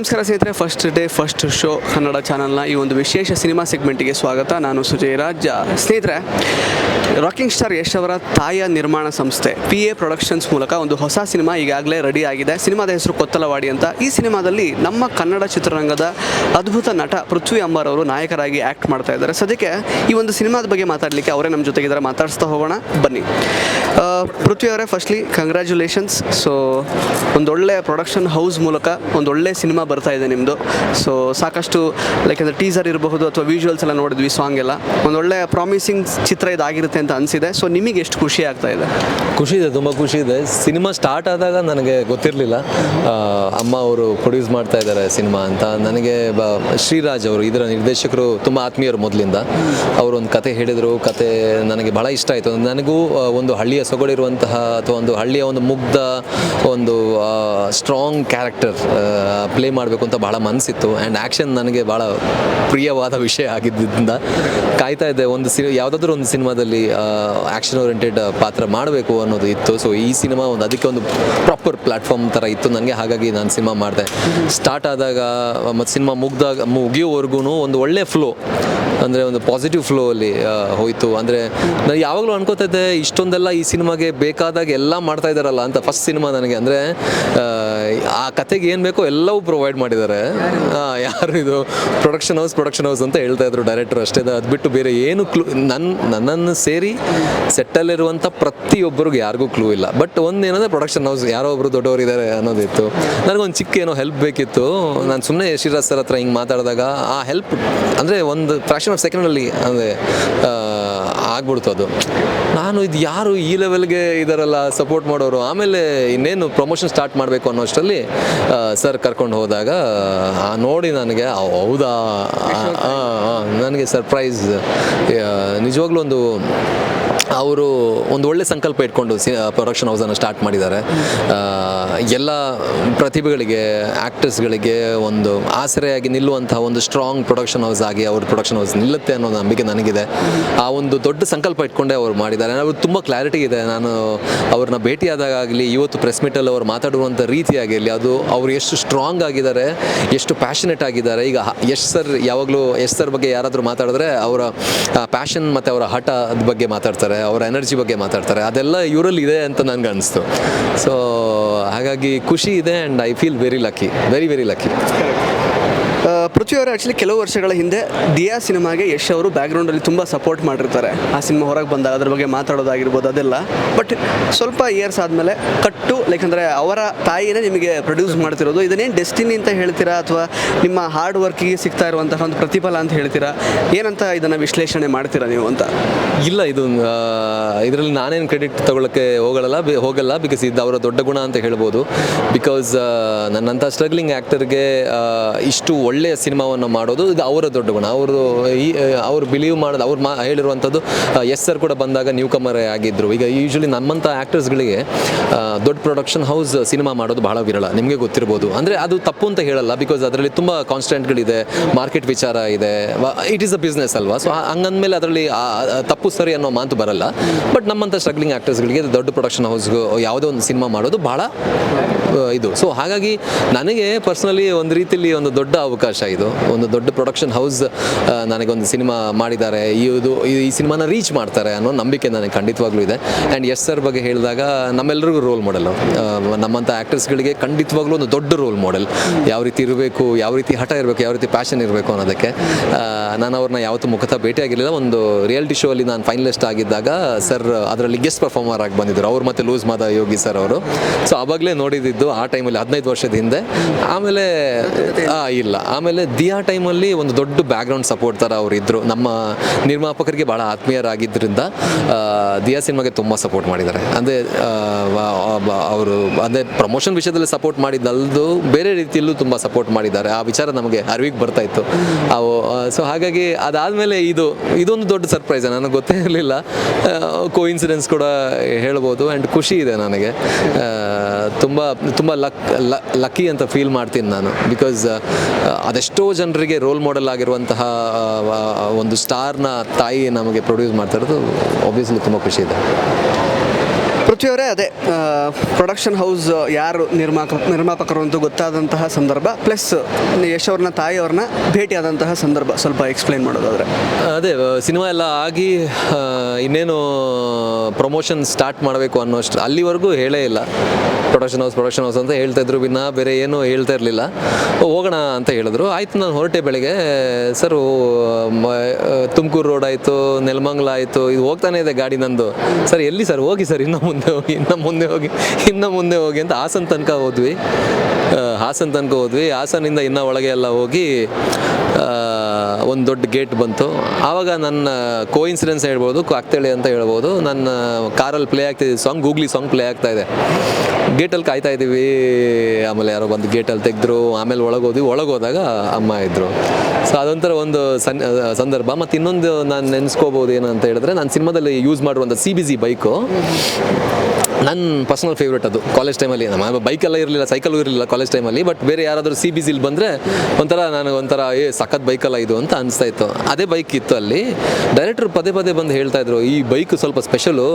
ನಮಸ್ಕಾರ ಸ್ನೇಹಿತರೆ first day first show Kannada ಚಾನಲ್ನ ಈ ಒಂದು ವಿಶೇಷ ಸಿನಿಮಾ ಸೆಗ್ಮೆಂಟಿಗೆ ಸ್ವಾಗತ. ನಾನು ಸುಜಯ್ ರಾಜ್ ಸ್ನೇಹಿತರೆ ರಾಕಿಂಗ್ ಸ್ಟಾರ್ ಯಶ್ ಅವರ ತಾಯ ನಿರ್ಮಾಣ ಸಂಸ್ಥೆ ಪಿ ಎ ಪ್ರೊಡಕ್ಷನ್ಸ್ ಮೂಲಕ ಒಂದು ಹೊಸ ಸಿನಿಮಾ ಈಗಾಗಲೇ ರೆಡಿ ಆಗಿದೆ. ಸಿನಿಮಾದ ಹೆಸರು ಕೊತ್ತಲವಾಡಿ ಅಂತ. ಈ ಸಿನಿಮಾದಲ್ಲಿ ನಮ್ಮ ಕನ್ನಡ ಚಿತ್ರರಂಗದ ಅದ್ಭುತ ನಟ ಪೃಥ್ವಿ ಅಂಬಾರ್ ಅವರು ನಾಯಕರಾಗಿ ಆ್ಯಕ್ಟ್ ಮಾಡ್ತಾ ಇದ್ದಾರೆ. ಸದ್ಯಕ್ಕೆ ಈ ಒಂದು ಸಿನಿಮಾದ ಬಗ್ಗೆ ಮಾತಾಡಲಿಕ್ಕೆ ಅವರೇ ನಮ್ಮ ಜೊತೆಗಿದ್ದಾರೆ ಮಾತಾಡಿಸ್ತಾ ಹೋಗೋಣ. ಬನ್ನಿ. ಪೃಥ್ವಿ ಅವರೇ ಫಸ್ಟ್ಲಿ ಕಂಗ್ರ್ಯಾಚುಲೇಷನ್ಸ್ ಸೊ ಒಂದೊಳ್ಳೆ ಪ್ರೊಡಕ್ಷನ್ ಹೌಸ್ ಮೂಲಕ ಒಂದೊಳ್ಳೆ ಸಿನಿಮಾ ಬರ್ತಾ ಇದೆ ನಿಮ್ಮದು ಸೊ ಸಾಕಷ್ಟು ಲೈಕ್ ಅಂದರೆ ಟೀಸರ್ ಇರಬಹುದು ಅಥವಾ ವಿಜುವಲ್ಸ್ ಎಲ್ಲ ನೋಡಿದ್ವಿ ಸಾಂಗ್ ಎಲ್ಲ. ಒಂದೊಳ್ಳೆ ಪ್ರಾಮಿಸಿಂಗ್ ಚಿತ್ರ ಇದಾಗಿರುತ್ತೆ ಅಂತ ಅನಿಸಿದೆ. ಸೊ ನಿಮಗೆ ಎಷ್ಟು ಖುಷಿ ಆಗ್ತಾ ಇದೆ? ಖುಷಿ ಇದೆ, ತುಂಬ ಖುಷಿ ಇದೆ. ಸಿನಿಮಾ ಸ್ಟಾರ್ಟ್ ಆದಾಗ ನನಗೆ ಗೊತ್ತಿರಲಿಲ್ಲ. ಅಮ್ಮ ಅವರು ಪ್ರೊಡ್ಯೂಸ್ ಮಾಡ್ತಾ ಇದ್ದಾರೆ ಸಿನಿಮಾ ಅಂತ. ನನಗೆ ಶ್ರೀರಾಜ್ ಅವರು, ಇದರ ನಿರ್ದೇಶಕರು ತುಂಬ ಆತ್ಮೀಯರು ಮೊದಲಿಂದ. ಅವರು ಒಂದು ಕತೆ ಹೇಳಿದರು. ಕತೆ ನನಗೆ ಬಹಳ ಇಷ್ಟ ಆಯಿತು. ನನಗೂ ಒಂದು ಹಳ್ಳಿಯ ಸೊಗಡಿರುವಂತಹ ಅಥವಾ ಒಂದು ಹಳ್ಳಿಯ ಒಂದು ಮುಗ್ಧ, ಒಂದು ಸ್ಟ್ರಾಂಗ್ ಕ್ಯಾರೆಕ್ಟರ್ ಪ್ಲೇ ಮಾಡಬೇಕು ಅಂತ ಭಾಳ ಮನಸ್ಸಿತ್ತು ಆ್ಯಂಡ್ ಆ್ಯಕ್ಷನ್ ನನಗೆ ಭಾಳ ಪ್ರಿಯವಾದ ವಿಷಯ ಆಗಿದ್ದರಿಂದ ಕಾಯ್ತಾ ಇದ್ದೆ. ಒಂದು ಸಿ ಯಾವುದಾದ್ರೂ ಒಂದು ಸಿನಿಮಾದಲ್ಲಿ ಆ್ಯಕ್ಷನ್ ಓರಿಯೆಂಟೆಡ್ ಪಾತ್ರ ಮಾಡಬೇಕು ಅನ್ನೋದು ಇತ್ತು. ಸೊ ಈ ಸಿನಿಮಾ ಒಂದು, ಅದಕ್ಕೆ ಒಂದು ಪ್ರಾಪರ್ ಪ್ಲ್ಯಾಟ್ಫಾರ್ಮ್ ಥರ ಇತ್ತು. ನನಗೆ ಹಾಗಾಗಿ ನಾನು ಸಿನಿಮಾ ಮಾಡಿದೆ. ಸ್ಟಾರ್ಟ್ ಆದಾಗ, ಮತ್ತು ಸಿನಿಮಾ ಮುಗ್ದಾಗ ಮುಗಿಯೋವರೆಗೂ ಒಂದು ಒಳ್ಳೆ ಫ್ಲೋ ಅಂದರೆ ಒಂದು ಪಾಸಿಟಿವ್ ಫ್ಲೋ ಅಲ್ಲಿ ಹೋಯಿತು ಹೋಯ್ತು. ಅಂದರೆ ನಾನು ಯಾವಾಗಲೂ ಅನ್ಕೋತಾ ಇದ್ದೆ, ಇಷ್ಟೊಂದೆಲ್ಲ ಈ ಸಿನಿಮಾಗೆ ಬೇಕಾದಾಗ ಎಲ್ಲ ಮಾಡ್ತಾ ಇದ್ದಾರಲ್ಲ ಅಂತ ಫಸ್ಟ್ ಸಿನಿಮಾ ನನಗೆ. ಅಂದರೆ ಆ ಕತೆಗೆ ಏನು ಬೇಕೋ ಎಲ್ಲವೂ ಪ್ರೊವೈಡ್ ಮಾಡಿದ್ದಾರೆ. ಯಾರು? ಇದು? ಪ್ರೊಡಕ್ಷನ್ ಹೌಸ್ ಪ್ರೊಡಕ್ಷನ್ ಹೌಸ್ ಅಂತ ಹೇಳ್ತಾ ಇದ್ರು ಡೈರೆಕ್ಟರ್ ಅಷ್ಟೇ. ಅದು ಬಿಟ್ಟು ಬೇರೆ ಏನು ಕ್ಲೂ ನನ್ನ ನನ್ನನ್ನು ಸೇರಿ ಸೆಟ್ಟಲ್ಲಿರುವಂಥ ಪ್ರತಿಯೊಬ್ಬರಿಗೂ ಯಾರಿಗೂ ಕ್ಲೂ ಇಲ್ಲ. ಬಟ್ ಒಂದು ಏನಂದರೆ ಪ್ರೊಡಕ್ಷನ್ ಹೌಸ್ ಯಾರೋ ಒಬ್ಬರು ದೊಡ್ಡವರು ಇದ್ದಾರೆ ಅನ್ನೋದಿತ್ತು. ನನಗೊಂದು ಚಿಕ್ಕ ಏನೋ ಹೆಲ್ಪ್ ಬೇಕಿತ್ತು. ನಾನು ಸುಮ್ಮನೆ ಯಶಿರಾಜ್ ಸರ್ ಹತ್ರ ಹಿಂಗೆ ಮಾತಾಡಿದಾಗ ಆ ಹೆಲ್ಪ್ ಅಂದರೆ ಒಂದು ಫ್ರಾಕ್ಷನ್ ಆಫ್ ಸೆಕೆಂಡಲ್ಲಿ ಅಂದರೆ ಆಗ್ಬಿಡ್ತು ಅದು. ನಾನು ಇದು ಯಾರು ಈ ಲೆವೆಲ್ಗೆ ಇದರೆಲ್ಲ ಸಪೋರ್ಟ್ ಮಾಡೋರು? ಆಮೇಲೆ ಇನ್ನೇನು ಪ್ರಮೋಷನ್ ಸ್ಟಾರ್ಟ್ ಮಾಡಬೇಕು ಅನ್ನೋ ಅಷ್ಟರಲ್ಲಿ ಸರ್ ಕರ್ಕೊಂಡು ಹೋದಾಗ ನೋಡಿ ನನಗೆ ಹೌದಾ? ನನಗೆ ಸರ್ಪ್ರೈಸ್ ನಿಜವಾಗ್ಲೂ ಒಂದು, ಅವರು ಒಂದು ಒಳ್ಳೆ ಸಂಕಲ್ಪ ಇಟ್ಕೊಂಡು ಸಿ ಪ್ರೊಡಕ್ಷನ್ ಹೌಸನ್ನು ಸ್ಟಾರ್ಟ್ ಮಾಡಿದ್ದಾರೆ. ಎಲ್ಲ ಪ್ರತಿಭೆಗಳಿಗೆ ಆ್ಯಕ್ಟರ್ಸ್ಗಳಿಗೆ ಒಂದು ಆಸರೆಯಾಗಿ ನಿಲ್ಲುವಂಥ ಒಂದು ಸ್ಟ್ರಾಂಗ್ ಪ್ರೊಡಕ್ಷನ್ ಹೌಸ್ ಆಗಿ ಅವ್ರ ಪ್ರೊಡಕ್ಷನ್ ಹೌಸ್ ನಿಲ್ಲುತ್ತೆ ಅನ್ನೋ ನಂಬಿಕೆ ನನಗಿದೆ. ಆ ಒಂದು ದೊಡ್ಡ ಸಂಕಲ್ಪ ಇಟ್ಕೊಂಡೆ ಅವ್ರು ಮಾಡಿದ್ದಾರೆ. ಅವ್ರು ತುಂಬ ಕ್ಲಾರಿಟಿ ಇದೆ. ನಾನು ಅವ್ರನ್ನ ಭೇಟಿಯಾದಾಗ ಆಗಲಿ, ಇವತ್ತು ಪ್ರೆಸ್ ಮೀಟಲ್ಲಿ ಅವ್ರು ಮಾತಾಡುವಂಥ ರೀತಿಯಾಗಿರಲಿ, ಅದು ಅವ್ರು ಎಷ್ಟು ಸ್ಟ್ರಾಂಗ್ ಆಗಿದ್ದಾರೆ, ಎಷ್ಟು ಪ್ಯಾಷನೆಟ್ ಆಗಿದ್ದಾರೆ. ಈಗ ಯಶ್ ಸರ್ ಯಾವಾಗಲೂ, ಯಶ್ ಸರ್ ಬಗ್ಗೆ ಯಾರಾದರೂ ಮಾತಾಡಿದ್ರೆ ಅವರ ಪ್ಯಾಷನ್ ಮತ್ತು ಅವರ ಹಠ ಅದ್ ಬಗ್ಗೆ ಮಾತಾಡ್ತಾರೆ, ಅವರ ಎನರ್ಜಿ ಬಗ್ಗೆ ಮಾತಾಡ್ತಾರೆ. ಅದೆಲ್ಲ ಇವರಲ್ಲಿ ಇದೆ ಅಂತ ನನಗೆ ಅನಿಸ್ತು. ಸೊ ಹಾಗಾಗಿ ಖುಷಿ ಇದೆ and I feel very lucky very very lucky ಆ, ಪೃಥ್ವಿ ಅವರು ಆ್ಯಕ್ಚುಲಿ ಕೆಲವು ವರ್ಷಗಳ ಹಿಂದೆ ದಿಯಾ ಸಿನಿಮಾಗೆ ಯಶ್ ಅವರು ಬ್ಯಾಕ್ಗ್ರೌಂಡಲ್ಲಿ ತುಂಬ ಸಪೋರ್ಟ್ ಮಾಡಿರ್ತಾರೆ. ಆ ಸಿನಿಮಾ ಹೊರಗೆ ಬಂದಾಗ ಅದ್ರ ಬಗ್ಗೆ ಮಾತಾಡೋದಾಗಿರ್ಬೋದು ಅದೆಲ್ಲ. ಬಟ್ ಸ್ವಲ್ಪ ಇಯರ್ಸ್ ಆದಮೇಲೆ ಕಟ್ಟು ಲೈಕ್ ಅಂದರೆ ಅವರ ತಾಯಿನೇ ನಿಮಗೆ ಪ್ರೊಡ್ಯೂಸ್ ಮಾಡ್ತಿರೋದು. ಇದನ್ನೇನು ಡೆಸ್ಟಿನಿ ಅಂತ ಹೇಳ್ತೀರಾ ಅಥವಾ ನಿಮ್ಮ ಹಾರ್ಡ್ ವರ್ಕಿಗೆ ಸಿಗ್ತಾ ಇರುವಂತಹ ಒಂದು ಪ್ರತಿಫಲ ಅಂತ ಹೇಳ್ತೀರಾ? ಏನಂತ ಇದನ್ನು ವಿಶ್ಲೇಷಣೆ ಮಾಡ್ತೀರಾ ನೀವು ಅಂತ? ಇಲ್ಲ ಇದು ಇದರಲ್ಲಿ ನಾನೇನು ಕ್ರೆಡಿಟ್ ತಗೊಳ್ಳೋಕ್ಕೆ ಹೋಗಲ್ಲ ಹೋಗಲ್ಲ ಬಿಕಾಸ್ ಇದು ಅವರ ದೊಡ್ಡ ಗುಣ ಅಂತ ಹೇಳ್ಬೋದು. ಬಿಕಾಸ್ ನನ್ನಂಥ ಸ್ಟ್ರಗ್ಲಿಂಗ್ ಆ್ಯಕ್ಟರ್ಗೆ ಇಷ್ಟು ಒಳ್ಳೆಯ ಸಿನಿಮಾವನ್ನು ಮಾಡೋದು ಇದು ಅವರ ದೊಡ್ಡ ಗುಣ. ಅವರು ಈ ಅವ್ರು ಬಿಲೀವ್ ಮಾಡೋದು, ಅವ್ರು ಮಾ, ಹೇಳಿರುವಂಥದ್ದು ಎಸ್ ಸರ್ ಕೂಡ ಬಂದಾಗ ನ್ಯೂ ಕಮರೇ ಆಗಿದ್ದರು ಈಗ ಯೂಶ್ವಲಿ ನಮ್ಮಂಥ ಆ್ಯಕ್ಟರ್ಸ್ಗಳಿಗೆ ದೊಡ್ಡ ಪ್ರೊಡಕ್ಷನ್ ಹೌಸ್ ಸಿನಿಮಾ ಮಾಡೋದು ಬಹಳ ವಿರಳ. ನಿಮಗೆ ಗೊತ್ತಿರ್ಬೋದು. ಅಂದರೆ ಅದು ತಪ್ಪು ಅಂತ ಹೇಳಲ್ಲ ಬಿಕಾಸ್ ಅದರಲ್ಲಿ ತುಂಬ ಕಾನ್ಸ್ಟೆಂಟ್ಗಳಿದೆ ಮಾರ್ಕೆಟ್ ವಿಚಾರ ಇದೆ ಇಟ್ ಈಸ್ ಅ ಬಿಸ್ನೆಸ್ ಅಲ್ವಾ? ಸೊ ಹಂಗಂದ್ಮೇಲೆ ಅದರಲ್ಲಿ ತಪ್ಪು ಸರಿ ಅನ್ನೋ ಮಾತು ಬರಲ್ಲ. ಬಟ್ ನಮ್ಮಂಥ ಸ್ಟ್ರಗ್ಲಿಂಗ್ ಆ್ಯಕ್ಟರ್ಸ್ಗಳಿಗೆ ದೊಡ್ಡ ಪ್ರೊಡಕ್ಷನ್ ಹೌಸ್ಗೂ ಯಾವುದೋ ಒಂದು ಸಿನಿಮಾ ಮಾಡೋದು ಭಾಳ ಇದು. ಸೊ ಹಾಗಾಗಿ ನನಗೆ ಪರ್ಸ್ನಲಿ ಒಂದು ರೀತಿಯಲ್ಲಿ ಒಂದು ದೊಡ್ಡ ಅವಕಾಶ ಇದು. ಒಂದು ದೊಡ್ಡ ಪ್ರೊಡಕ್ಷನ್ ಹೌಸ್ ನನಗೊಂದು ಸಿನಿಮಾ ಮಾಡಿದ್ದಾರೆ. ಇದು, ಈ- ಸಿನಿಮಾನ ರೀಚ್ ಮಾಡ್ತಾರೆ ಅನ್ನೋ ನಂಬಿಕೆ ನನಗೆ ಖಂಡಿತವಾಗ್ಲೂ ಇದೆ. ಆ್ಯಂಡ್ ಎಸ್ ಸರ್ ಬಗ್ಗೆ ಹೇಳಿದಾಗ ನಮ್ಮೆಲ್ಲರಿಗೂ ರೋಲ್ ಮಾಡಲು ನಮ್ಮಂಥ ಆ್ಯಕ್ಟರ್ಸ್ಗಳಿಗೆ ಖಂಡಿತವಾಗ್ಲೂ ಒಂದು ದೊಡ್ಡ ರೋಲ್ ಮಾಡೆಲ್ ಯಾವ ರೀತಿ ಇರಬೇಕು, ಯಾವ ರೀತಿ ಹಠ ಇರಬೇಕು, ಯಾವ ರೀತಿ ಪ್ಯಾಷನ್ ಇರಬೇಕು ಅನ್ನೋದಕ್ಕೆ. ನಾನು ಅವ್ರನ್ನ ಯಾವತ್ತು ಮುಖತ ಭೇಟಿಯಾಗಿರಲಿಲ್ಲ. ಒಂದು ರಿಯಾಲಿಟಿ ಶೋ ಅಲ್ಲಿ ನಾನು ಫೈನಲಿಸ್ಟ್ ಆಗಿದ್ದಾಗ ಸರ್ ಅದರಲ್ಲಿ ಗೆಸ್ಟ್ ಪರ್ಫಾರ್ಮರ್ ಆಗಿ ಬಂದಿದ್ದರು ಅವ್ರು ಮತ್ತೆ ಲೂಸ್ ಮಾದ ಯೋಗಿ ಸರ್ ಅವರು. ಸೊ ಆವಾಗಲೇ ನೋಡಿದ್ದು ಆ ಟೈಮಲ್ಲಿ ಹದಿನೈದು ವರ್ಷದ ಹಿಂದೆ. ಆಮೇಲೆ ಇಲ್ಲ. ಆಮೇಲೆ ದಿಯಾ ಟೈಮಲ್ಲಿ ಒಂದು ದೊಡ್ಡ ಬ್ಯಾಕ್ಗ್ರೌಂಡ್ ಸಪೋರ್ಟ್ ಥರ ಅವರಿದ್ದರು ನಮ್ಮ ನಿರ್ಮಾಪಕರಿಗೆ ಭಾಳ ಆತ್ಮೀಯರಾಗಿದ್ದರಿಂದ ದಿಯಾ ಸಿನಿಮಾಗೆ ತುಂಬ ಸಪೋರ್ಟ್ ಮಾಡಿದ್ದಾರೆ. ಅಂದರೆ ಅವರು, ಅಂದರೆ ಪ್ರಮೋಷನ್ ವಿಷಯದಲ್ಲಿ ಸಪೋರ್ಟ್ ಮಾಡಿದ್ದಲ್ದು ಬೇರೆ ರೀತಿಯಲ್ಲೂ ತುಂಬ ಸಪೋರ್ಟ್ ಮಾಡಿದ್ದಾರೆ. ಆ ವಿಚಾರ ನಮಗೆ ಅರಿವಿಗೆ ಬರ್ತಾ ಇತ್ತು. ಅವು ಸೊ ಹಾಗಾಗಿ ಅದಾದಮೇಲೆ ಇದು, ಇದೊಂದು ದೊಡ್ಡ ಸರ್ಪ್ರೈಸ್ ನನಗೆ ಗೊತ್ತೇ ಇರಲಿಲ್ಲ. ಕೋ ಇನ್ಸಿಡೆನ್ಸ್ ಕೂಡ ಹೇಳ್ಬೋದು. ಆ್ಯಂಡ್ ಖುಷಿ ಇದೆ ನನಗೆ. ತುಂಬ ತುಂಬ ಲಕ್ ಲಕ್ಕಿ ಅಂತ ಫೀಲ್ ಮಾಡ್ತೀನಿ ನಾನು. ಬಿಕಾಸ್ ಅದೆಷ್ಟೋ ಜನರಿಗೆ ರೋಲ್ ಮಾಡೆಲ್ ಆಗಿರುವಂತಹ ಒಂದು ಸ್ಟಾರ್ನ ತಾಯಿ ನಮಗೆ ಪ್ರೊಡ್ಯೂಸ್ ಮಾಡ್ತಾ ಇರೋದು ಆಬ್ವಿಯಸ್ಲಿ ತುಂಬ ಖುಷಿ ಇದೆ. ಪೃಥ್ವಿಯವರೇ ಅದೇ ಪ್ರೊಡಕ್ಷನ್ ಹೌಸ್ ಯಾರು ನಿರ್ಮಾಕ, ನಿರ್ಮಾಪಕರು ಅಂತೂ ಗೊತ್ತಾದಂತಹ ಸಂದರ್ಭ ಪ್ಲಸ್ ಯಶ್ ಅವ್ರನ್ನ ತಾಯಿಯವ್ರನ್ನ ಭೇಟಿಯಾದಂತಹ ಸಂದರ್ಭ ಸ್ವಲ್ಪ ಎಕ್ಸ್ಪ್ಲೈನ್ ಮಾಡೋದಾದ್ರೆ. ಅದೇ ಸಿನಿಮಾ ಎಲ್ಲ ಆಗಿ ಇನ್ನೇನು ಪ್ರಮೋಷನ್ ಸ್ಟಾರ್ಟ್ ಮಾಡಬೇಕು ಅನ್ನೋಷ್ಟು ಅಲ್ಲಿವರೆಗೂ ಹೇಳೇ ಇಲ್ಲ. ಪ್ರೊಡಕ್ಷನ್ ಹೌಸ್ ಪ್ರೊಡಕ್ಷನ್ ಹೌಸ್ ಅಂತ ಹೇಳ್ತಾ ಇದ್ರು ಭಿನ್ನ ಬೇರೆ ಏನು ಹೇಳ್ತಾ ಇರಲಿಲ್ಲ. ಹೋಗೋಣ ಅಂತ ಹೇಳಿದ್ರು. ಆಯಿತು, ನಾನು ಹೊರಟೆ ಬೆಳಿಗ್ಗೆ. ಸರ್ ತುಮಕೂರು ರೋಡ್ ಆಯಿತು, ನೆಲಮಂಗ್ಲ ಆಯಿತು, ಇದು ಹೋಗ್ತಾನೆ ಇದೆ ಗಾಡಿ ನಂದು. ಸರ್, ಎಲ್ಲಿ ಸರ್? ಹೋಗಿ ಸರ್, ಇನ್ನೂ ಮುಂದೆ ಹೋಗಿ, ಇನ್ನೂ ಮುಂದೆ ಹೋಗಿ, ಇನ್ನು ಮುಂದೆ ಹೋಗಿ ಅಂತ ಹಾಸನ ತನಕ ಹೋದ್ವಿ. ಹಾಸನ ತನಕ ಹೋದ್ವಿ. ಹಾಸನಿಂದ ಇನ್ನೂ ಒಳಗೆ ಎಲ್ಲ ಹೋಗಿ ಒಂದು ದೊಡ್ಡ ಗೇಟ್ ಬಂತು. ಆವಾಗ ನನ್ನ ಕೋ ಇನ್ಸಿಡೆನ್ಸ್ ಹೇಳ್ಬೋದು, ಕಾಕ್ತೇಳಿ ಅಂತ ಹೇಳ್ಬೋದು. ನನ್ನ ಕಾರಲ್ಲಿ ಪ್ಲೇ ಆಗ್ತಿದ್ದೆ ಸಾಂಗ್ ಗೂಗ್ಲಿ ಸಾಂಗ್ ಪ್ಲೇ ಆಗ್ತಾ ಇದೆ. ಗೇಟಲ್ಲಿ ಕಾಯ್ತಾ ಇದ್ದೀವಿ. ಆಮೇಲೆ ಯಾರೋ ಬಂದು ಗೇಟಲ್ಲಿ ತೆಗೆದ್ರು. ಆಮೇಲೆ ಒಳಗೆ ಹೋದ್ವಿ. ಒಳಗೆ ಹೋದಾಗ ಅಮ್ಮ ಇದ್ದರು ಸೊ ಅದೊಂಥರ ಒಂದು ಸನ್ ಸಂದರ್ಭ. ಮತ್ತು ಇನ್ನೊಂದು ನಾನು ನೆನೆಸ್ಕೋಬೋದು ಏನಂತ ಹೇಳಿದ್ರೆ, ನಾನು ಸಿನಿಮಾದಲ್ಲಿ ಯೂಸ್ ಮಾಡುವಂಥ C B C bike Thank you. ನನ್ನ ಪರ್ಸನಲ್ ಫೇವ್ರೇಟ್ ಅದು ಕಾಲೇಜ್ ಟೈಮಲ್ಲಿ ನಮ್ಮ ಬೈಕೆಲ್ಲ ಇರಲಿಲ್ಲ ಸೈಕಲ್ ಇರಲಿಲ್ಲ ಕಾಲೇಜ್ ಟೈಮಲ್ಲಿ ಬಟ್ ಬೇರೆ ಯಾರಾದರೂ ಸಿ ಬಿ ಸಿಲಿ ಬಂದರೆ ಒಂಥರ ನನಗೆ ಒಂಥರ, ಏ, ಸಖತ್ ಬೈಕಲ್ಲ ಇದು ಅಂತ ಅನಿಸ್ತಾ ಇತ್ತು. ಅದೇ ಬೈಕ್ ಇತ್ತು ಅಲ್ಲಿ. ಡೈರೆಕ್ಟರ್ ಪದೇ ಪದೇ ಬಂದು ಹೇಳ್ತಾ ಇದ್ರು, ಈ ಬೈಕ್ ಸ್ವಲ್ಪ ಸ್ಪೆಷಲು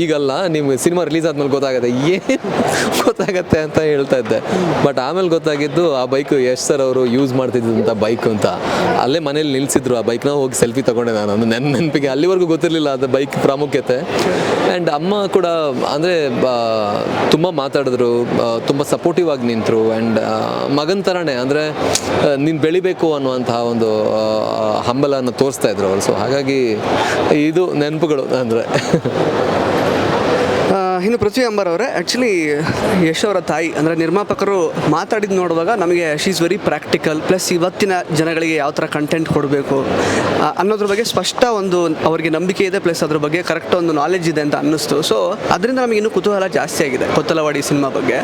ಈಗಲ್ಲ ನಿಮ್ಮ ಸಿನಿಮಾ ರಿಲೀಸ್ ಆದಮೇಲೆ ಗೊತ್ತಾಗುತ್ತೆ. ಏನು ಗೊತ್ತಾಗತ್ತೆ ಅಂತ ಹೇಳ್ತಾ ಇದ್ದೆ. ಬಟ್ ಆಮೇಲೆ ಗೊತ್ತಾಗಿದ್ದು, ಆ ಬೈಕ್ ಯಶ್ ಸರ್ ಅವರು ಯೂಸ್ ಮಾಡ್ತಿದ್ದಂಥ ಬೈಕ್ ಅಂತ. ಅಲ್ಲೇ ಮನೇಲಿ ನಿಲ್ಸಿದ್ರು ಆ ಬೈಕ್ನ ಹೋಗಿ ಸೆಲ್ಫಿ ತಗೊಂಡೆ ನಾನು. ನನ್ನ ನೆನ್ ನೆನಪಿಗೆ ಅಲ್ಲಿವರೆಗೂ ಗೊತ್ತಿರಲಿಲ್ಲ ಅದು ಬೈಕ್ ಪ್ರಾಮುಖ್ಯತೆ. ಆ್ಯಂಡ್ ಅಮ್ಮ ಕೂಡ, ಅಂದರೆ ತುಂಬ ಮಾತಾಡಿದ್ರು ತುಂಬ ಸಪೋರ್ಟಿವ್ ಆಗಿ ನಿಂತರು ಆ್ಯಂಡ್ ಮಗನ ಥರನೇ ಅಂದರೆ ನೀನು ಬೆಳಿಬೇಕು ಅನ್ನುವಂತಹ ಒಂದು ಹಂಬಲವನ್ನು ತೋರಿಸ್ತಾ ಇದ್ರು ಅವರು. ಸೊ ಹಾಗಾಗಿ ಇದು ನೆನಪುಗಳು ಅಂದರೆ. ಇನ್ನು ಪೃಥ್ವಿ ಅಂಬರ್ ಅವರೇ ಆ್ಯಕ್ಚುಲಿ ಯಶ್ ಅವರ ತಾಯಿ, ಅಂದರೆ ನಿರ್ಮಾಪಕರು ಮಾತಾಡಿದ್ದು ನೋಡುವಾಗ ನಮಗೆ she is very practical plus ಇವತ್ತಿನ ಜನಗಳಿಗೆ ಯಾವ ಥರ ಕಂಟೆಂಟ್ ಕೊಡಬೇಕು ಅನ್ನೋದ್ರ ಬಗ್ಗೆ ಸ್ಪಷ್ಟ ಒಂದು ಅವರಿಗೆ ನಂಬಿಕೆ ಇದೆ ಪ್ಲಸ್ ಅದ್ರ ಬಗ್ಗೆ ಕರೆಕ್ಟ್ ಒಂದು ನಾಲೆಜ್ ಇದೆ ಅಂತ ಅನ್ನಿಸ್ತು. ಸೊ ಅದರಿಂದ ನಮಗೆ ಇನ್ನೂ ಕುತೂಹಲ ಜಾಸ್ತಿ ಆಗಿದೆ ಕೊತ್ತಲವಾಡಿ ಸಿನಿಮಾ ಬಗ್ಗೆ.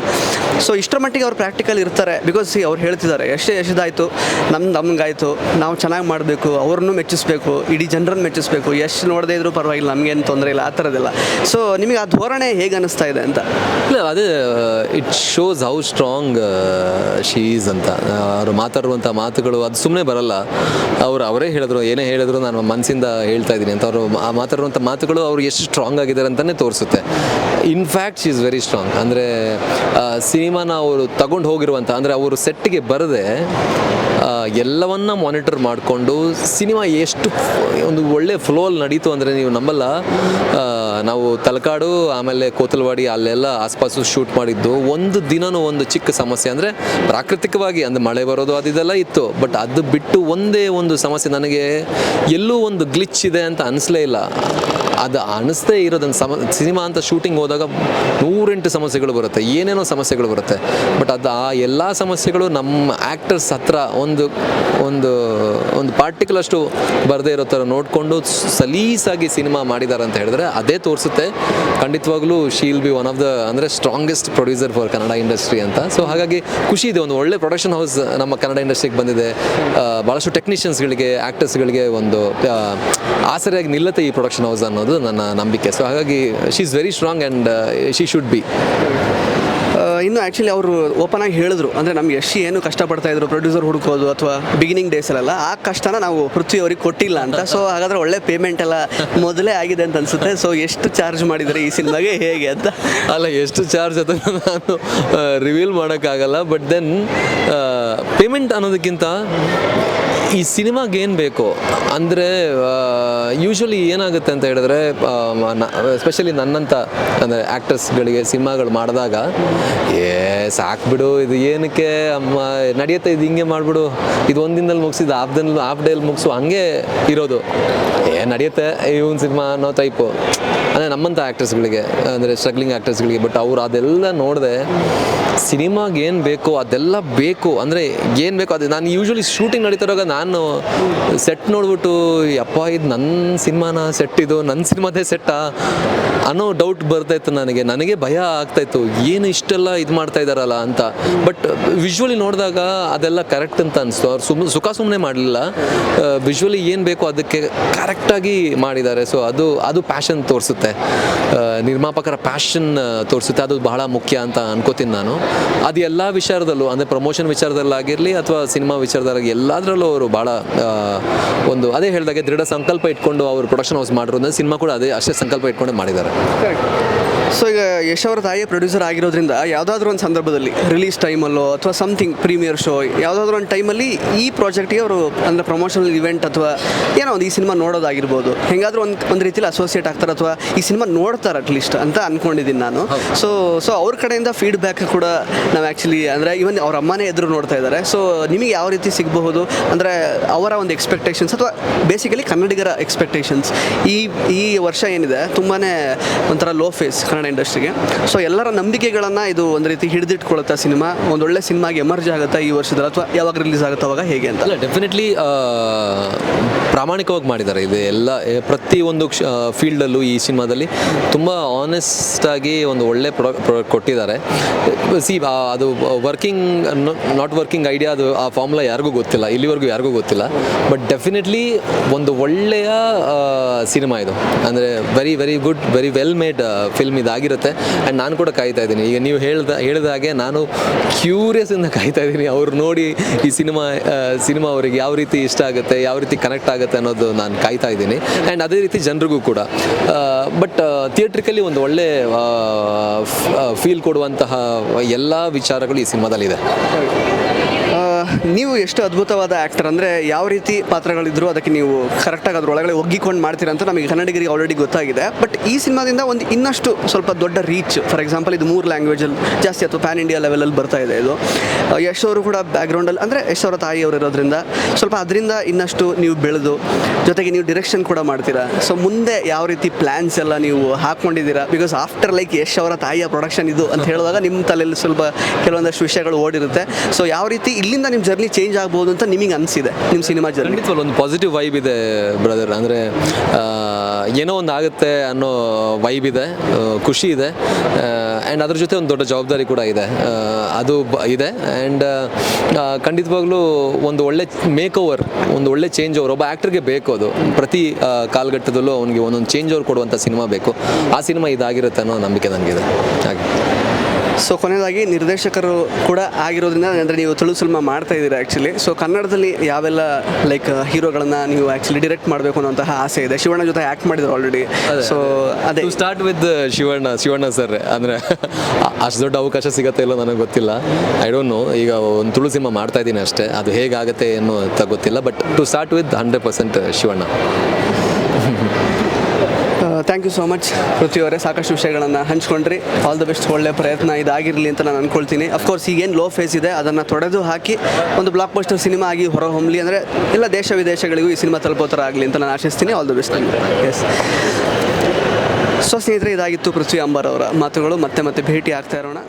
ಸೊ ಇಷ್ಟರ ಮಟ್ಟಿಗೆ ಅವ್ರು ಪ್ರಾಕ್ಟಿಕಲ್ ಇರ್ತಾರೆ ಬಿಕಾಸ್ ಅವ್ರು ಹೇಳ್ತಿದ್ದಾರೆ ಎಷ್ಟೇ ಯಶದಾಯಿತು ನಮ್ದು ನಮ್ಗಾಯಿತು, ನಾವು ಚೆನ್ನಾಗಿ ಮಾಡಬೇಕು, ಅವ್ರನ್ನೂ ಮೆಚ್ಚಿಸ್ಬೇಕು, ಇಡೀ ಜನರನ್ನು ಮೆಚ್ಚಿಸ್ಬೇಕು ಎಷ್ಟು ನೋಡದೇ ಇದ್ರೂ ಪರವಾಗಿಲ್ಲ, ನಮಗೇನು ತೊಂದರೆ ಇಲ್ಲ, ಆ ಥರದ್ದೆಲ್ಲ ಸೊ ನಿಮಗೆ ಆ ಧೋರಣೆ ಹೇಗೆ ಅನಿಸ್ತಾ ಇದೆ ಅಂತ? ಇಲ್ಲ, ಅದೇ it shows how strong she's ಅಂತ. ಅವರು ಮಾತಾಡುವಂಥ ಮಾತುಗಳು, ಅದು ಸುಮ್ಮನೆ ಬರಲ್ಲ. ಅವರು ಅವರೇ ಹೇಳಿದ್ರು, ಏನೇ ಹೇಳಿದ್ರು ನಾನು ಮನಸ್ಸಿಂದ ಹೇಳ್ತಾ ಇದ್ದೀನಿ ಅಂತ. ಅವರು ಮಾತಾಡುವಂಥ ಮಾತುಗಳು ಅವ್ರು ಎಷ್ಟು ಸ್ಟ್ರಾಂಗ್ ಆಗಿದ್ದಾರೆ ಅಂತಲೇ ತೋರಿಸುತ್ತೆ. In fact she is very strong ಅಂದರೆ ಸಿನಿಮಾನ ಅವರು ತಗೊಂಡು ಹೋಗಿರುವಂಥ ಅಂದರೆ ಅವರು ಸೆಟ್ಟಿಗೆ ಬರದೆ ಎಲ್ಲವನ್ನ ಮಾನಿಟರ್ ಮಾಡಿಕೊಂಡು, ಸಿನಿಮಾ ಎಷ್ಟು, ಒಂದು ಒಳ್ಳೆ ಫ್ಲೋಲ್ಲಿ ನಡೀತು ಅಂದರೆ ನೀವು ನಂಬಲ್ಲ. ನಾವು ತಲಕಾಡು, ಆಮೇಲೆ ಕೋತಲವಾಡಿ ಅಲ್ಲೆಲ್ಲ ಆಸ್ಪಾಸು ಶೂಟ್ ಮಾಡಿದ್ದು. ಒಂದು ದಿನನೂ ಒಂದು ಚಿಕ್ಕ ಸಮಸ್ಯೆ ಅಂದರೆ ಪ್ರಾಕೃತಿಕವಾಗಿ, ಅಂದರೆ ಮಳೆ ಬರೋದು ಅದು ಇತ್ತು. ಬಟ್ ಅದು ಬಿಟ್ಟು ಒಂದೇ ಒಂದು ಸಮಸ್ಯೆ ನನಗೆ ಎಲ್ಲೂ ಒಂದು ಗ್ಲಿಚ್ ಇದೆ ಅಂತ ಅನಿಸ್ಲೇ ಇಲ್ಲ. ಅದು ಅನಿಸ್ತೇ ಇರೋದನ್ನು ಸಮ, ಸಿನಿಮಾ ಅಂತ ಶೂಟಿಂಗ್ ಹೋದಾಗ ನೂರೆಂಟು ಸಮಸ್ಯೆಗಳು ಬರುತ್ತೆ, ಏನೇನೋ ಸಮಸ್ಯೆಗಳು ಬರುತ್ತೆ. ಬಟ್ ಅದು ಆ ಎಲ್ಲ ಸಮಸ್ಯೆಗಳು ನಮ್ಮ ಆ್ಯಕ್ಟರ್ಸ್ ಹತ್ರ ಒಂದು ಒಂದು ಒಂದು ಪಾರ್ಟಿಕಲ್ ಅಷ್ಟು ಬರದೇ ಇರೋ ಥರ ನೋಡಿಕೊಂಡು ಸಲೀಸಾಗಿ ಸಿನಿಮಾ ಮಾಡಿದ್ದಾರೆ ಅಂತ ಹೇಳಿದ್ರೆ ಅದೇ ತೋರಿಸುತ್ತೆ. ಖಂಡಿತವಾಗ್ಲೂ she'll be one of the, ಅಂದರೆ strongest producer for Kannada industry ಅಂತ. ಸೊ ಹಾಗಾಗಿ ಖುಷಿ ಇದೆ, ಒಂದು ಒಳ್ಳೆ ಪ್ರೊಡಕ್ಷನ್ ಹೌಸ್ ನಮ್ಮ ಕನ್ನಡ ಇಂಡಸ್ಟ್ರಿಗೆ ಬಂದಿದೆ. ಭಾಳಷ್ಟು ಟೆಕ್ನಿಷಿಯನ್ಸ್ಗಳಿಗೆ ಆ್ಯಕ್ಟರ್ಸ್ಗಳಿಗೆ ಒಂದು ಆಸರೆಯಾಗಿ ನಿಲ್ಲತ್ತೆ ಈ ಪ್ರೊಡಕ್ಷನ್ ಹೌಸ್ ಅನ್ನೋದು. ನನ್ನ ನಂಬಿಕೆ. ಸೊ ಹಾಗಾಗಿ she is very strong and she should be ಇನ್ನು ಆ್ಯಕ್ಚುಲಿ ಅವರು ಓಪನ್ ಆಗಿ ಹೇಳಿದ್ರು. ಅಂದರೆ ನಮ್ಗೆ ಎಷ್ಟು ಏನು ಕಷ್ಟಪಡ್ತಾ ಇದ್ರು ಪ್ರೊಡ್ಯೂಸರ್ ಹುಡುಕೋದು ಅಥವಾ ಬಿಗಿನಿಂಗ್ ಡೇಸಲ್ಲೆಲ್ಲ ಆ ಕಷ್ಟನ ನಾವು ಪೃಥ್ವಿ ಅವ್ರಿಗೆ ಕೊಟ್ಟಿಲ್ಲ ಅಂತ. ಸೊ ಹಾಗಾದ್ರೆ ಒಳ್ಳೆ ಪೇಮೆಂಟ್ ಎಲ್ಲ ಮೊದಲೇ ಆಗಿದೆ ಅಂತ ಅನ್ಸುತ್ತೆ. ಸೊ ಎಷ್ಟು ಚಾರ್ಜ್ ಮಾಡಿದರೆ ಈ ಸಿನಿಮಾಗೆ ಹೇಗೆ ಅಂತ? ಅಲ್ಲ ಎಷ್ಟು ಚಾರ್ಜ್ ಅಂತ ನಾನು ರಿವೀಲ್ ಮಾಡೋಕ್ಕಾಗಲ್ಲ. ಬಟ್ ದೆನ್ ಪೇಮೆಂಟ್ ಅನ್ನೋದಕ್ಕಿಂತ ಈ ಸಿನಿಮಾಗೆ ಏನು ಬೇಕು? ಅಂದರೆ ಯೂಶ್ವಲಿ ಏನಾಗುತ್ತೆ ಅಂತ ಹೇಳಿದ್ರೆ ಎಸ್ಪೆಷಲಿ ನನ್ನಂಥ ಅಂದರೆ ಆ್ಯಕ್ಟರ್ಸ್ಗಳಿಗೆ ಸಿನಿಮಾಗಳು ಮಾಡಿದಾಗ, ಏ ಸಾಕ್ಬಿಡು ಇದು ಏನಕ್ಕೆ, ಅಮ್ಮ, ನಡೆಯುತ್ತೆ, ಇದು ಹಿಂಗೆ ಮಾಡಿಬಿಡು, ಇದು ಒಂದು ದಿನದಲ್ಲಿ ಮುಗಿಸಿದ್ದು ಹಾಫ್ ದಿನ ಹಾಫ್ ಡೇಲಿ ಮುಗಿಸು, ಹಂಗೆ ಇರೋದು. ಏ, ನಡೆಯುತ್ತೆ ಇವನ್ ಸಿನಿಮಾ ಅನ್ನೋ ಟೈಪು ಅಂದರೆ ನಮ್ಮಂಥ ಆ್ಯಕ್ಟರ್ಸ್ಗಳಿಗೆ ಅಂದರೆ ಸ್ಟ್ರಗ್ಲಿಂಗ್ ಆ್ಯಕ್ಟರ್ಸ್ಗಳಿಗೆ ಬಟ್ ಅವ್ರು ಅದೆಲ್ಲ ನೋಡಿದೆ ಸಿನಿಮಾಗೆ ಏನು ಬೇಕೋ, ಅದೆಲ್ಲ ಬೇಕು, ಅಂದರೆ ಏನು ಬೇಕೋ, ಅದೇ, ನಾನು ಯೂಶ್ವಲಿ ಶೂಟಿಂಗ್ ನಡೀತಾ ನಾನು ಸೆಟ್ ನೋಡ್ಬಿಟ್ಟು ಅಪ್ಪ ಇದು ನನ್ನ ಸಿನಿಮಾನ ಸೆಟ್ ಇದು? ನನ್ನ ಸಿನಿಮಾದೇ ಸೆಟ್ಟಾ ಅನ್ನೋ ಡೌಟ್ ಬರ್ತಾಯಿತ್ತು ನನಗೆ. ನನಗೆ ಭಯ ಆಗ್ತಾಯಿತ್ತು ಏನು ಇಷ್ಟೆಲ್ಲ ಇದು ಮಾಡ್ತಾ ಇದ್ದಾರಲ್ಲ ಅಂತ. ಬಟ್ ವಿಜುವಲಿ ನೋಡಿದಾಗ ಅದೆಲ್ಲ ಕರೆಕ್ಟ್ ಅಂತ ಅನಿಸ್ತು. ಅವ್ರು ಸುಮ್, ಸುಖ ಸುಮ್ಮನೆ ಮಾಡಲಿಲ್ಲ. ವಿಜುವಲಿ ಏನು ಬೇಕೋ ಅದಕ್ಕೆ ಕರೆಕ್ಟಾಗಿ ಮಾಡಿದ್ದಾರೆ. ಸೊ ಅದು ಅದು ಪ್ಯಾಷನ್ ತೋರಿಸುತ್ತೆ. ನಿರ್ಮಾಪಕರ ಪ್ಯಾಷನ್ ತೋರಿಸುತ್ತೆ. ಅದು ಬಹಳ ಮುಖ್ಯ ಅಂತ ಅನ್ಕೋತೀನಿ ನಾನು. ಅದು ಎಲ್ಲ ವಿಚಾರದಲ್ಲೂ, ಅಂದರೆ ಪ್ರಮೋಷನ್ ವಿಚಾರದಲ್ಲಾಗಿರಲಿ ಅಥವಾ ಸಿನಿಮಾ ವಿಚಾರದಲ್ಲಿ ಎಲ್ಲದರಲ್ಲೂ ಅವರು ಭಾಳ ಒಂದು ಅದೇ ಹೇಳಿದಾಗೆ ದೃಢ ಸಂಕಲ್ಪ ಇಟ್ಕೊಂಡು ಅವರು ಪ್ರೊಡಕ್ಷನ್ ಹೌಸ್ ಮಾಡಿರೋದ್ರಿಂದ ಸಿನಿಮಾ ಕೂಡ ಅದೇ ಅಷ್ಟೇ ಸಂಕಲ್ಪ ಇಟ್ಕೊಂಡು ಮಾಡಿದ್ದಾರೆ. ಸೊ ಈಗ ಯಶ್ ಅವರ ತಾಯಿಯ ಪ್ರೊಡ್ಯೂಸರ್ ಆಗಿರೋದ್ರಿಂದ ಯಾವುದಾದ್ರೂ ಒಂದು ಸಂದರ್ಭದಲ್ಲಿ ರಿಲೀಸ್ ಟೈಮಲ್ಲೋ ಅಥವಾ ಸಮಥಿಂಗ್ ಪ್ರೀಮಿಯರ್ ಶೋ ಯಾವುದಾದ್ರೂ ಒಂದು ಟೈಮಲ್ಲಿ ಈ ಪ್ರಾಜೆಕ್ಟ್ಗೆ ಅವರು ಅಂದರೆ ಪ್ರಮೋಷನಲ್ ಇವೆಂಟ್ ಅಥವಾ ಏನೋ ಒಂದು ಈ ಸಿನಿಮಾ ನೋಡೋದಾಗಿರ್ಬೋದು. ಹೆಂಗಾದ್ರೂ ಒಂದು ಒಂದು ರೀತಿಲಿ ಅಸೋಸಿಯೇಟ್ ಆಗ್ತಾರೆ ಅಥವಾ ಈ ಸಿನಿಮಾ ನೋಡ್ತಾರೆ ಅಟ್ಲೀಸ್ಟ್ ಅಂತ ಅಂದ್ಕೊಂಡಿದ್ದೀನಿ ನಾನು. ಸೊ ಸೊ ಅವ್ರ ಕಡೆಯಿಂದ ಫೀಡ್ಬ್ಯಾಕ್ ಕೂಡ ನಾವು ಆ್ಯಕ್ಚುಲಿ ಅಂದರೆ ಇವನ್ ಅವ್ರ ಅಮ್ಮನೇ ಎದುರು ನೋಡ್ತಾ ಇದ್ದಾರೆ ಸೊ ನಿಮಗೆ ಯಾವ ರೀತಿ ಸಿಗಬಹುದು? ಅಂದರೆ ಅವರ ಒಂದು ಎಕ್ಸ್ಪೆಕ್ಟೇಷನ್ಸ್ ಅಥವಾ ಬೇಸಿಕಲಿ ಕನ್ನಡಿಗರ ಎಕ್ಸ್ಪೆಕ್ಟೇಷನ್ಸ್ ಈ ಈ ವರ್ಷ ಏನಿದೆ ತುಂಬಾ ಒಂಥರ ಲೋ ಫೇಸ್ ಕನ್ನಡ ಇಂಡಸ್ಟ್ರಿಗೆ. ಸೊ ಎಲ್ಲರ ನಂಬಿಕೆಗಳನ್ನು ಇದು ಒಂದು ರೀತಿ ಹಿಡಿದಿಟ್ಕೊಳುತ್ತಾ ಸಿನಿಮಾ. ಒಂದೊಳ್ಳೆ ಸಿನಿಮಾಗೆ ಎಮರ್ಜ್ ಆಗುತ್ತಾ ಈ ವರ್ಷದಲ್ಲಿ ಅಥವಾ ಯಾವಾಗ ರಿಲೀಸ್ ಆಗುತ್ತೆ ಅವಾಗ ಹೇಗೆ ಅಂತ. ಡೆಫಿನೆಟ್ಲಿ ಪ್ರಾಮಾಣಿಕವಾಗಿ ಮಾಡಿದ್ದಾರೆ. ಇದು ಎಲ್ಲ ಒಂದು ಫೀಲ್ಡಲ್ಲೂ ಈ ಸಿನಿಮಾದಲ್ಲಿ ತುಂಬ ಆನೆಸ್ಟಾಗಿ ಒಂದು ಒಳ್ಳೆ ಪ್ರಾಡಕ್ಟ್ ಪ್ರಾಡಕ್ಟ್ ಕೊಟ್ಟಿದ್ದಾರೆ. ಸಿ ಅದು ವರ್ಕಿಂಗ್ ನಾಟ್ ವರ್ಕಿಂಗ್ ಐಡಿಯಾ ಅದು ಆ ಫಾರ್ಮುಲಾ ಯಾರಿಗೂ ಗೊತ್ತಿಲ್ಲ, ಇಲ್ಲಿವರೆಗೂ ಯಾರಿಗೂ ಗೊತ್ತಿಲ್ಲ. ಬಟ್ ಡೆಫಿನೆಟ್ಲಿ ಒಂದು ಒಳ್ಳೆಯ ಸಿನಿಮಾ ಇದು. ಅಂದರೆ very very good very well made film ಇದಾಗಿರುತ್ತೆ. ಆ್ಯಂಡ್ ನಾನು ಕೂಡ ಕಾಯ್ತಾ ಇದ್ದೀನಿ. ಈಗ ನೀವು ಹೇಳ್ದ, ಹೇಳಿದ ಹಾಗೆ ನಾನು ಕ್ಯೂರಿಯಸ್ ಇಂದ ಕಾಯ್ತಾ ಇದ್ದೀನಿ. ಅವ್ರು ನೋಡಿ ಈ ಸಿನಿಮಾ ಸಿನಿಮಾ ಅವರಿಗೆ ಯಾವ ರೀತಿ ಇಷ್ಟ ಆಗುತ್ತೆ, ಯಾವ ರೀತಿ ಕನೆಕ್ಟ್ ಆಗುತ್ತೆ ಅನ್ನೋದು ನಾನು ಕಾಯ್ತಾ ಇದ್ದೀನಿ. ಆ್ಯಂಡ್ ಅದೇ ರೀತಿ ಜನರಿಗೂ ಕೂಡ. ಬಟ್ ಥಿಯೇಟ್ರಿಕಲಿ ಒಂದು ಒಳ್ಳೆ ಫೀಲ್ ಕೊಡುವಂತಹ ಎಲ್ಲ ವಿಚಾರಗಳು ಈ ಸಿನಿಮಾದಲ್ಲಿದೆ. ನೀವು ಎಷ್ಟು ಅದ್ಭುತವಾದ ಆ್ಯಕ್ಟರ್ ಅಂದರೆ ಯಾವ ರೀತಿ ಪಾತ್ರಗಳಿದ್ರು ಅದಕ್ಕೆ ನೀವು ಕರೆಕ್ಟಾಗಿ ಅದ್ರ ಒಳಗಡೆ ಒಗ್ಗಿಕೊಂಡು ಮಾಡ್ತೀರಾ ಅಂತ ನಮಗೆ ಕನ್ನಡಿಗರಿಗೆ ಆಲ್ರೆಡಿ ಗೊತ್ತಾಗಿದೆ. ಬಟ್ ಈ ಸಿನಿಮಾದಿಂದ ಒಂದು ಇನ್ನಷ್ಟು ಸ್ವಲ್ಪ ದೊಡ್ಡ ರೀಚ್ ಫಾರ್ ಎಕ್ಸಾಂಪಲ್ ಇದು ಮೂರು ಲ್ಯಾಂಗ್ವೇಜಲ್ಲಿ ಜಾಸ್ತಿ ಅಥವಾ ಪ್ಯಾನ್ ಇಂಡಿಯಾ ಲೆವೆಲಲ್ಲಿ ಬರ್ತಾ ಇದೆ ಇದು. ಯಶ್ ಅವರು ಕೂಡ ಬ್ಯಾಕ್ಗ್ರೌಂಡಲ್ಲಿ ಅಂದರೆ ಯಶ್ ಅವರ ತಾಯಿಯವರು ಇರೋದ್ರಿಂದ ಸ್ವಲ್ಪ ಅದರಿಂದ ಇನ್ನಷ್ಟು ನೀವು ಬೆಳೆದು, ಜೊತೆಗೆ ನೀವು ಡಿರೆಕ್ಷನ್ ಕೂಡ ಮಾಡ್ತೀರಾ. ಸೊ ಮುಂದೆ ಯಾವ ರೀತಿ ಪ್ಲ್ಯಾನ್ಸ್ ಎಲ್ಲ ನೀವು ಹಾಕ್ಕೊಂಡಿದ್ದೀರಾ ಬಿಕಾಸ್ ಆಫ್ಟರ್ ಲೈಕ್ ಯಶ್ ಅವರ ತಾಯಿಯ ಪ್ರೊಡಕ್ಷನ್ ಇದು ಅಂತ ಹೇಳಿದಾಗ ನಿಮ್ಮ ತಲೆಯಲ್ಲಿ ಸ್ವಲ್ಪ ಕೆಲವೊಂದಷ್ಟು ವಿಷಯಗಳು ಓಡಿರುತ್ತೆ. ಸೊ ಯಾವ ರೀತಿ ಇಲ್ಲಿಂದ ನಿಮ್ಮ ಜರ್ನಿ ಚೇಂಜ್ ಆಗ್ಬೋದು ಅಂತ ನಿಮಗೆ ಅನಿಸಿದೆ, ನಿಮ್ಮ ಸಿನಿಮಾ ಜರ್ನಿ. ಖಂಡಿತವಲ್ಲ ಒಂದು ಪಾಸಿಟಿವ್ ವೈಬ್ ಇದೆ ಬ್ರದರ್ ಅಂದರೆ ಏನೋ ಒಂದು ಆಗುತ್ತೆ ಅನ್ನೋ ವೈಬ್ ಇದೆ ಖುಷಿ ಇದೆ ಆ್ಯಂಡ್ ಅದ್ರ ಜೊತೆ ಒಂದು ದೊಡ್ಡ ಜವಾಬ್ದಾರಿ ಕೂಡ ಇದೆ ಅದು ಬ- ಇದೆ. ಆ್ಯಂಡ್ ಖಂಡಿತವಾಗ್ಲೂ ಒಂದು ಒಳ್ಳೆ ಮೇಕ್ ಓವರ್ ಒಂದು ಒಳ್ಳೆ ಚೇಂಜ್ ಓವರ್ ಒಬ್ಬ ಆ್ಯಕ್ಟರ್ಗೆ ಬೇಕು ಅದು. ಪ್ರತಿ ಕಾಲಘಟ್ಟದಲ್ಲೂ ಅವನಿಗೆ ಒಂದೊಂದು ಚೇಂಜ್ ಓವರ್ ಕೊಡುವಂಥ ಸಿನಿಮಾ ಬೇಕು. ಆ ಸಿನಿಮಾ ಇದಾಗಿರುತ್ತೆ ಅನ್ನೋ ನಂಬಿಕೆ ನನಗಿದೆ. ಹಾಗೆ. ಸೊ ಕೊನೆಯದಾಗಿ ನಿರ್ದೇಶಕರು ಕೂಡ ಆಗಿರೋದ್ರಿಂದ ಅಂದರೆ ನೀವು ತುಳು ಸಿನಿಮಾ ಮಾಡ್ತಾ ಇದ್ದೀರಾ ಆ್ಯಕ್ಚುಲಿ ಸೊ ಕನ್ನಡದಲ್ಲಿ ಯಾವೆಲ್ಲ ಲೈಕ್ ಹೀರೋಗಳನ್ನ ನೀವು ಆ್ಯಕ್ಚುಲಿ ಡಿರೆಕ್ಟ್ ಮಾಡಬೇಕು ಅನ್ನೋಂತಹ ಆಸೆ ಇದೆ. ಶಿವಣ್ಣ ಜೊತೆ ಆ್ಯಕ್ಟ್ ಮಾಡಿದ್ರು ಆಲ್ರೆಡಿ ಸೊ ಅದೇ. Start with Shivanna Shivanna sir ಅಂದರೆ ಅಷ್ಟು ದೊಡ್ಡ ಅವಕಾಶ ಸಿಗತ್ತೆ ಇಲ್ಲ ನನಗೆ ಗೊತ್ತಿಲ್ಲ. ಐ ಡೋಂಟ್ ನೋ ಈಗ ಒಂದು ತುಳು ಸಿನಿಮಾ ಮಾಡ್ತಾ ಇದ್ದೀನಿ ಅಷ್ಟೇ. ಅದು ಹೇಗಾಗುತ್ತೆ ಏನು ಅಂತ ಗೊತ್ತಿಲ್ಲ. But to start with hundred percent Shivanna. Thank you so much Prithvi ಅವರೇ. ಸಾಕಷ್ಟು ವಿಷಯಗಳನ್ನು ಹಂಚ್ಕೊಂಡ್ರಿ. ಆಲ್ ದ ಬೆಸ್ಟ್ ಒಳ್ಳೆ ಪ್ರಯತ್ನ ಇದಾಗಿರಲಿ ಅಂತ ನಾನು ಅನ್ಕೊಳ್ತೀನಿ. ಅಫ್ಕೋರ್ಸ್ ಈಗೇನು ಲೋ ಫೇಸ್ ಇದೆ, ಅದನ್ನು ತೊಡೆದು ಹಾಕಿ ಒಂದು ಬ್ಲಾಕ್ ಪೋಸ್ಟರ್ ಸಿನಿಮಾ ಆಗಿ ಹೊರಹೊಮ್ಮಲಿ ಅಂದರೆ ಎಲ್ಲ ದೇಶ ವಿದೇಶಗಳಿಗೂ ಈ ಸಿನಿಮಾ ತಲುಪೋ ಥರ ಆಗಲಿ ಅಂತ ನಾನು ಆಶಿಸ್ತೀನಿ. All the best yes so ಸ್ನೇಹಿತರೆ, ಇದಾಗಿತ್ತು ಪೃಥ್ವಿ ಅಂಬರ್ ಅವರ ಮಾತುಗಳು. ಮತ್ತೆ ಮತ್ತೆ ಭೇಟಿ ಆಗ್ತಾ ಇರೋಣ.